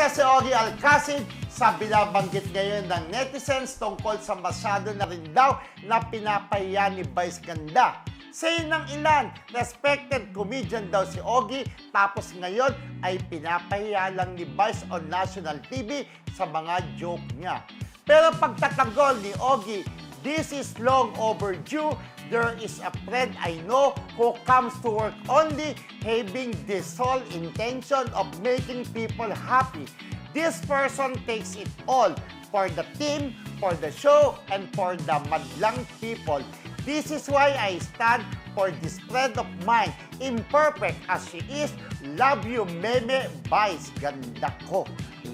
Isa si Ogie Alcacid sa binabanggit ngayon ng netizens tungkol sa masyado na rin daw na pinapahiya ni Vice Ganda. Say ng ilan, respected comedian daw si Ogie, tapos ngayon ay pinapahiya lang ni Vice on national TV sa mga joke niya. Pero pagtatagol ni Ogie, this is long overdue. There is a friend I know who comes to work only having the sole intention of making people happy. This person takes it all for the team, for the show, and for the madlang people. This is why I stand for this friend of mine, imperfect as she is, love you, meme, vice, ganda ko.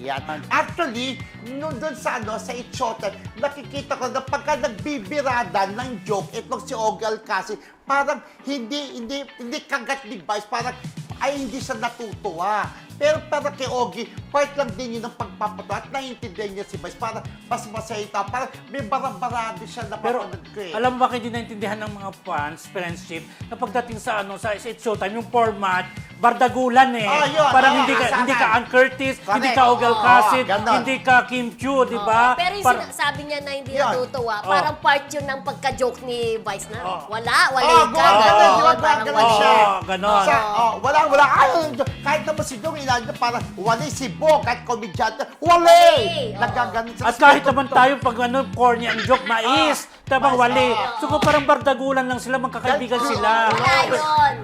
Yan. Actually, nung doon sa ano, sa Itchotan, nakikita ko na pagka nagbibirada ng joke, itong si Ogal kasi, parang hindi, hindi, hindi kagat ni Vice, parang ay hindi siya natutuwa. Pero para kay Ogie, part lang din yun ng pagpapatawa at naiintindihan niya si Vice. Parang mas masaya ito. Parang may barang-barado siya na Pero ko eh. alam mo bakit hindi naintindihan ng mga fans, friendship, na pagdating sa ano sa It's Showtime, yung format, bardagulan eh. Ah, yun. Parang Ah, hindi ka asahan. hindi ka Ann Curtis, hindi ka Correct. Ogal Oo, Casid, ganon. hindi ka Kim Chiu, di ba? Oo, Pero yung Par- sinasabi niya na hindi Yun. natutuwa, Oh. parang part yun ng pagka-joke ni Vice na. Oh. Wala, wala Oh, ka. ba? parang Ganon wala. siya. Oo, ganon. Sa, oh, wala, wala. Ay, kahit naman si Dong, ilan niya, parang wala si Bo, kahit komedyante, wala! Wali, oo. Nagaganon sa At kahit naman tayo pag ano, corny ang joke, mais, tabang wali. So kung parang bardagulan lang sila, magkakaibigan Gan- sila.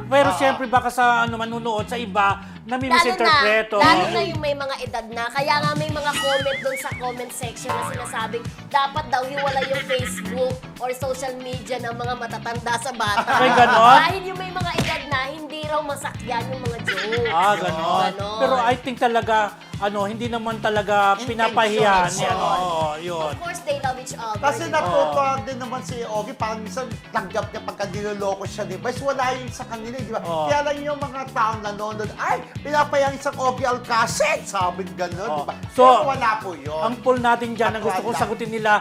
Pero siyempre baka sa ano manunood sa iba, Lalo na, nami-misinterpreto. lalo na yung may mga edad na. Kaya nga may mga comment doon sa comment section na sinasabing dapat daw hiwala yung Facebook or social media ng mga matatanda sa bata. Ay, ganon? Dahil yung may mga edad na, hindi raw masakyan yung mga jokes. Ah, ganon. Ganon. Pero I think talaga, ano, hindi naman talaga pinapahiya ni ano, oo, yun. Of course, they love each other. Kasi di ba? natutuwa din naman si Ogie, parang minsan tanggap niya pagka niloloko siya ni Vice. Wala yun sa kanila, di ba? Oo. Kaya lang yung mga taong nanonood, ay, pinapayang isang Ogie Alcacid, sabi gano'n, Oo. di ba? So, Pero wala po yun. Ang poll natin dyan, ang gusto kong sagutin nila,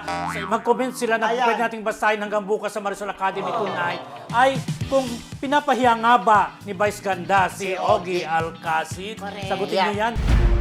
mag-comment sila na Ayan. pwede nating basahin hanggang bukas sa Marisol Academy tonight, ay kung pinapahiya nga ba ni Vice Ganda si Si Ogie. Ogie Alcacid. Correct. Sagutin niyo Yan. yan.